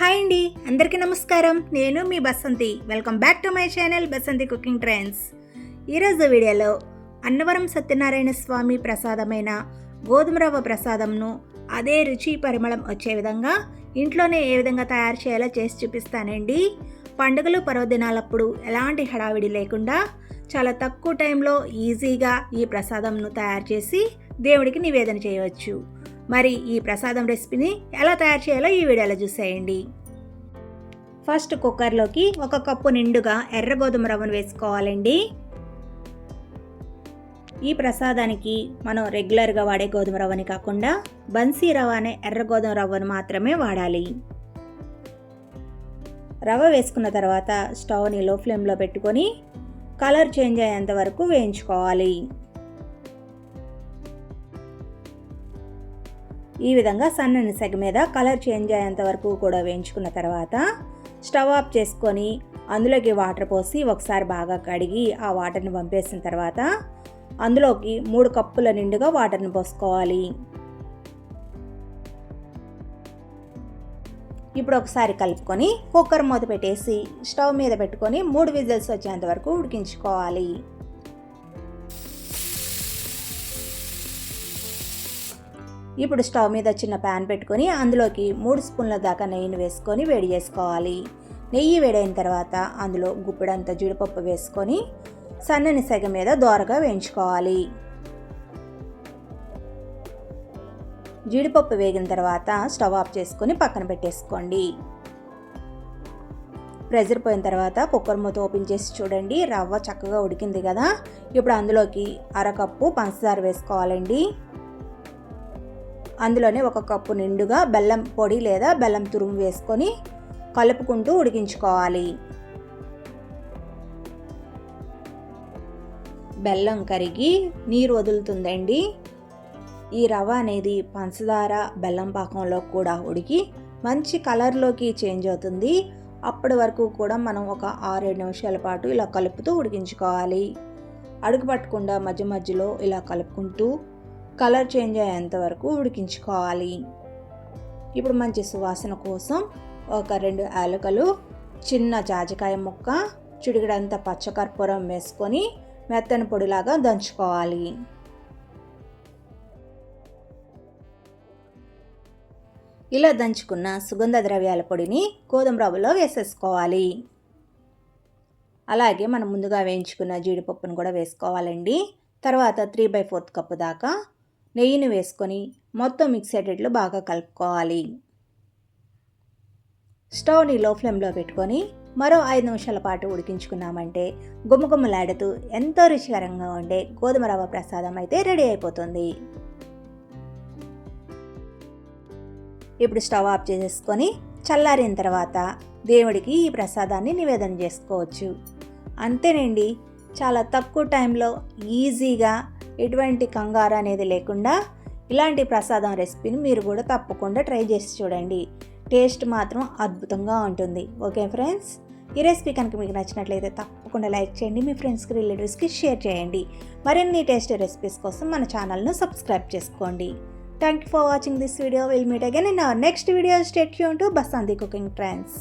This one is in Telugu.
హాయ్ అండి అందరికీ నమస్కారం. నేను మీ Basanti. Welcome back to my channel Basanti cooking trends ఈరోజు వీడియోలో అన్నవరం సత్యనారాయణ స్వామి ప్రసాదమైన గోధుమ రవ్వ ప్రసాదంను అదే రుచి పరిమళం వచ్చే విధంగా ఇంట్లోనే ఏ విధంగా తయారు చేయాలో చేసి చూపిస్తానండి. పండుగలు పర్వదినాలప్పుడు ఎలాంటి హడావిడి లేకుండా చాలా తక్కువ టైంలో ఈజీగా ఈ ప్రసాదంను తయారు చేసి దేవుడికి నివేదన చేయవచ్చు. మరి ఈ ప్రసాదం రెసిపీని ఎలా తయారు చేయాలో ఈ వీడియోలో చూసేయండి. ఫస్ట్ కుక్కర్లోకి ఒక కప్పు నిండుగా ఎర్ర గోధుమ రవ్వను వేసుకోవాలండి. ఈ ప్రసాదానికి మనం రెగ్యులర్గా వాడే గోధుమ రవ్వని కాకుండా బన్సీ రవ్వ అనే ఎర్ర గోధుమ రవ్వను మాత్రమే వాడాలి. రవ్వ వేసుకున్న తర్వాత స్టవ్ని లో ఫ్లేమ్లో పెట్టుకొని కలర్ చేంజ్ అయ్యేంత వరకు వేయించుకోవాలి. ఈ విధంగా సన్నని సెగ మీద కలర్ చేంజ్ అయ్యేంత వరకు కూడా వేయించుకున్న తర్వాత స్టవ్ ఆఫ్ చేసుకొని అందులోకి వాటర్ పోసి ఒకసారి బాగా కడిగి ఆ వాటర్ని పంపేసిన తర్వాత అందులోకి మూడు కప్పుల నిండుగా వాటర్ని పోసుకోవాలి. ఇప్పుడు ఒకసారి కలుపుకొని కుక్కర్ మూత పెట్టేసి స్టవ్ మీద పెట్టుకొని మూడు విజిల్స్ వచ్చేంత వరకు ఉడికించుకోవాలి. ఇప్పుడు స్టవ్ మీద చిన్న ప్యాన్ పెట్టుకొని అందులోకి మూడు స్పూన్ల దాకా నెయ్యిని వేసుకొని వేడి చేసుకోవాలి. నెయ్యి వేడైన తర్వాత అందులో గుప్పిడంత జీడిపప్పు వేసుకొని సన్నని సెగ మీద దోరగా వేయించుకోవాలి. జీడిపప్పు వేగిన తర్వాత స్టవ్ ఆఫ్ చేసుకొని పక్కన పెట్టేసుకోండి. ప్రెజర్ పోయిన తర్వాత కుక్కర్ మూత ఓపెన్ చేసి చూడండి. రవ్వ చక్కగా ఉడికింది కదా. ఇప్పుడు అందులోకి అరకప్పు పంచదార వేసుకోవాలండి. అందులోనే ఒక కప్పు నిండుగా బెల్లం పొడి లేదా బెల్లం తురుము వేసుకొని కలుపుకుంటూ ఉడికించుకోవాలి. బెల్లం కరిగి నీరు వదులుతుందండి. ఈ రవ అనేది పంచదార బెల్లం పాకంలో కూడా ఉడికి మంచి కలర్లోకి చేంజ్ అవుతుంది. అప్పటి వరకు కూడా మనం ఒక ఆరేడు నిమిషాల పాటు ఇలా కలుపుతూ ఉడికించుకోవాలి. అడుగు పట్టకుండా మధ్య మధ్యలో ఇలా కలుపుకుంటూ కలర్ చేంజ్ అయ్యేంత వరకు ఉడికించుకోవాలి. ఇప్పుడు మంచి సువాసన కోసం ఒక రెండు యాలకలు చిన్న జాజికాయ ముక్క చిడిగడంత పచ్చకర్పూరం వేసుకొని మెత్తని పొడిలాగా దంచుకోవాలి. ఇలా దంచుకున్న సుగంధ ద్రవ్యాల పొడిని గోధుమ రవ్వలో వేసేసుకోవాలి. అలాగే మనం ముందుగా వేయించుకున్న జీడిపప్పును కూడా వేసుకోవాలండి. తర్వాత త్రీ బై ఫోర్త్ కప్పు దాకా నెయ్యిని వేసుకొని మొత్తం మిక్స్ అయ్యేటట్లు బాగా కలుపుకోవాలి. స్టవ్ని లో ఫ్లేమ్లో పెట్టుకొని మరో ఐదు నిమిషాల పాటు ఉడికించుకున్నామంటే గుమ్మగుమ్మలాడుతూ ఎంతో రుచికరంగా ఉండే గోధుమ రవ్వ ప్రసాదం అయితే రెడీ అయిపోతుంది. ఇప్పుడు స్టవ్ ఆఫ్ చేసేసుకొని చల్లారిన తర్వాత దేవుడికి ఈ ప్రసాదాన్ని నివేదన చేసుకోవచ్చు. అంతేనండి చాలా తక్కువ టైంలో ఈజీగా ఎటువంటి కంగారు అనేది లేకుండా ఇలాంటి ప్రసాదం రెసిపీని మీరు కూడా తప్పకుండా ట్రై చేసి చూడండి. టేస్ట్ మాత్రం అద్భుతంగా ఉంటుంది. Okay friends? ఈ రెసిపీ కనుక మీకు నచ్చినట్లయితే తప్పకుండా లైక్ చేయండి మీ ఫ్రెండ్స్కి రిలేటివ్స్కి షేర్ చేయండి. మరిన్ని టేస్ట్ రెసిపీస్ కోసం మన ఛానల్ను సబ్స్క్రైబ్ చేసుకోండి. Thank you for watching this video. Will meet again in our next video stay Yoon to Basanti cooking trends